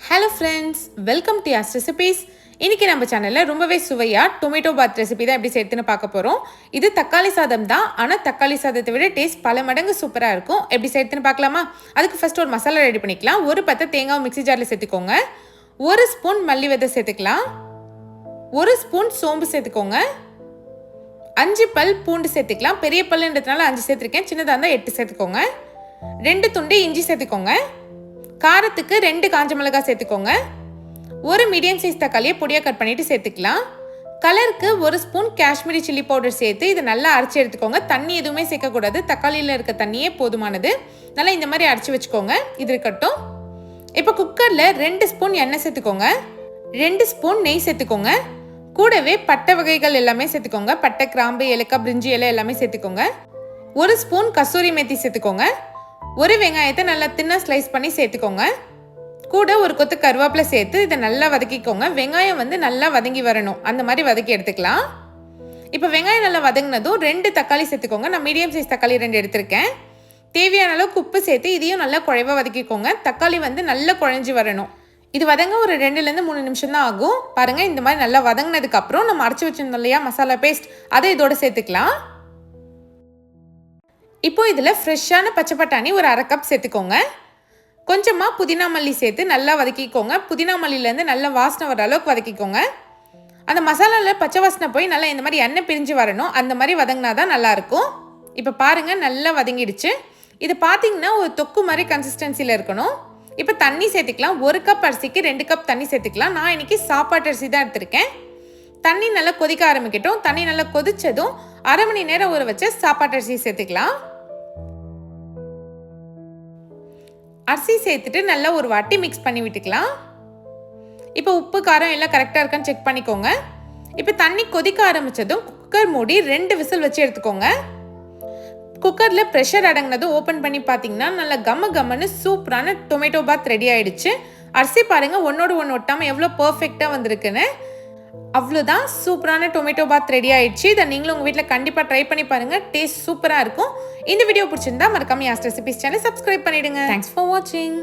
Hello friends welcome to Yas recipes இன்றைக்கி நம்ம சேனலில் ரொம்பவே சுவையாக டொமேட்டோ பாத் ரெசிபி தான் எப்படி சேர்த்துன்னு பார்க்க போகிறோம் இது தக்காளி சாதம் தான் ஆனால் தக்காளி சாதத்தை விட டேஸ்ட் பல மடங்கு சூப்பராக இருக்கும். எப்படி சேர்த்துன்னு பார்க்கலாமா? அதுக்கு ஃபஸ்ட் ஒரு மசாலா ரெடி பண்ணிக்கலாம். ஒரு பத்தை தேங்காய் மிக்ஸி ஜாரில் சேர்த்துக்கோங்க. ஒரு ஸ்பூன் மல்லி விதை சேர்த்துக்கலாம். ஒரு ஸ்பூன் சோம்பு சேர்த்துக்கோங்க. அஞ்சு பல் பூண்டு சேர்த்துக்கலாம். பெரிய பல்லுன்றதுனால அஞ்சு சேர்த்துருக்கேன். சின்னதாக இருந்தால் எட்டு சேர்த்துக்கோங்க. ரெண்டு துண்டு இஞ்சி சேர்த்துக்கோங்க. காரத்துக்கு ரெண்டு காஞ்ச மிளகாய் சேர்த்துக்கோங்க. ஒரு மீடியம் சைஸ் தக்காளியை பொடியாக கட் பண்ணிவிட்டு சேர்த்துக்கலாம். கலருக்கு ஒரு ஸ்பூன் காஷ்மீரி சில்லி பவுடர் சேர்த்து இதை நல்லா அரைச்சி எடுத்துக்கோங்க. தண்ணி எதுவுமே சேர்க்கக்கூடாது. தக்காளியில் இருக்க தண்ணியே போதுமானது. நல்லா இந்த மாதிரி அரைச்சி வச்சுக்கோங்க. இது இருக்கட்டும். இப்போ குக்கரில் ரெண்டு ஸ்பூன் எண்ணெய் சேர்த்துக்கோங்க. ரெண்டு ஸ்பூன் நெய் சேர்த்துக்கோங்க. கூடவே பட்டை வகைகள் எல்லாமே சேர்த்துக்கோங்க. பட்டை கிராம்பு ஏலக்காய் பிரிஞ்சி இலை எல்லாமே சேர்த்துக்கோங்க. ஒரு ஸ்பூன் கசூரி மேத்தி சேர்த்துக்கோங்க. ஒரு வெங்காயத்தை நல்லா தின்னா ஸ்லைஸ் பண்ணி சேர்த்துக்கோங்க. கூட ஒரு கொத்து கருவேப்பிலை சேர்த்து இதை நல்லா வதக்கிக்கோங்க. வெங்காயம் வந்து நல்லா வதங்கி வரணும். அந்த மாதிரி வதக்கி எடுத்துக்கலாம். இப்போ வெங்காயம் நல்லா வதங்கினதும் ரெண்டு தக்காளி சேர்த்துக்கோங்க. நான் மீடியம் சைஸ் தக்காளி ரெண்டு எடுத்திருக்கேன். தேவையான அளவுக்கு உப்பு சேர்த்து இதையும் நல்லா குழைவாக வதக்கிக்கோங்க. தக்காளி வந்து நல்லா குழஞ்சி வரணும். இது வதங்க ஒரு ரெண்டுலேருந்து மூணு நிமிஷம் தான் ஆகும். பாருங்கள் இந்த மாதிரி நல்லா வதங்கினதுக்கப்புறம் நம்ம அரைச்சி வச்சிருந்தோம் இல்லையா மசாலா பேஸ்ட் அதை இதோட சேர்த்துக்கலாம். இப்போ இதில் ஃப்ரெஷ்ஷான பச்சை பட்டாணி ஒரு அரை கப் சேர்த்துக்கோங்க. கொஞ்சமாக புதினா மல்லி சேர்த்து நல்லா வதக்கிக்கோங்க. புதினா மல்லியிலேருந்து நல்லா வாசனை வர அளவுக்கு வதக்கிக்கோங்க. அந்த மசாலாவில் பச்சை வாசனை போய் நல்லா இந்த மாதிரி எண்ணெய் பிரிஞ்சு வரணும். அந்த மாதிரி வதங்கினா தான் நல்லாயிருக்கும் இப்போ பாருங்கள் நல்லா வதங்கிடுச்சு. இது பார்த்தீங்கன்னா ஒரு தொக்கு மாதிரி கன்சிஸ்டன்சியில் இருக்கணும். இப்போ தண்ணி சேர்த்துக்கலாம். ஒரு கப் அரிசிக்கு ரெண்டு கப் தண்ணி சேர்த்துக்கலாம். நான் இன்னைக்கு சாப்பாட்டு அரிசி தான் எடுத்திருக்கேன். தண்ணி நல்லா கொதிக்க ஆரம்பிக்கட்டும். தண்ணி நல்லா கொதிச்சதும் அரை மணி நேரம் ஊற வச்ச சாப்பாட்டு அரிசி சேர்த்துக்கலாம். அரிசி சேர்த்துட்டு நல்லா ஒரு வாட்டி மிக்ஸ் பண்ணி விட்டுக்கலாம். இப்போ உப்பு காரம் எல்லாம் கரெக்டாக இருக்கான்னு செக் பண்ணிக்கோங்க. இப்போ தண்ணி கொதிக்க ஆரம்பித்ததும் குக்கர் மூடி ரெண்டு விசில் வச்சு எடுத்துக்கோங்க. குக்கரில் ப்ரெஷர் அடங்கினதும் ஓப்பன் பண்ணி பார்த்தீங்கன்னா நல்லா கம்ம கம்மன்னு சூப்பரான டொமேட்டோ பாத் ரெடி ஆயிடுச்சு. அரிசி பாருங்கள் ஒன்றோடு ஒன்று ஒட்டாமல் எவ்வளோ பர்ஃபெக்டாக வந்திருக்குன்னு. அவ்வளோதான் சூப்பரான டொமேட்டோ பாத் ரெடி ஆயிடுச்சு. இதை நீங்களும் உங்கள் வீட்டில் கண்டிப்பாக ட்ரை பண்ணி பாருங்கள் டேஸ்ட் சூப்பராக இருக்கும். இந்த வீடியோ பிடிச்சிருந்தா மறக்காம யாஸ்ட் ரெசிபிஸ் சேனல் சப்ஸ்கிரைப் பண்ணிடுங்க. தேங்க்ஸ் ஃபார் வாட்சிங்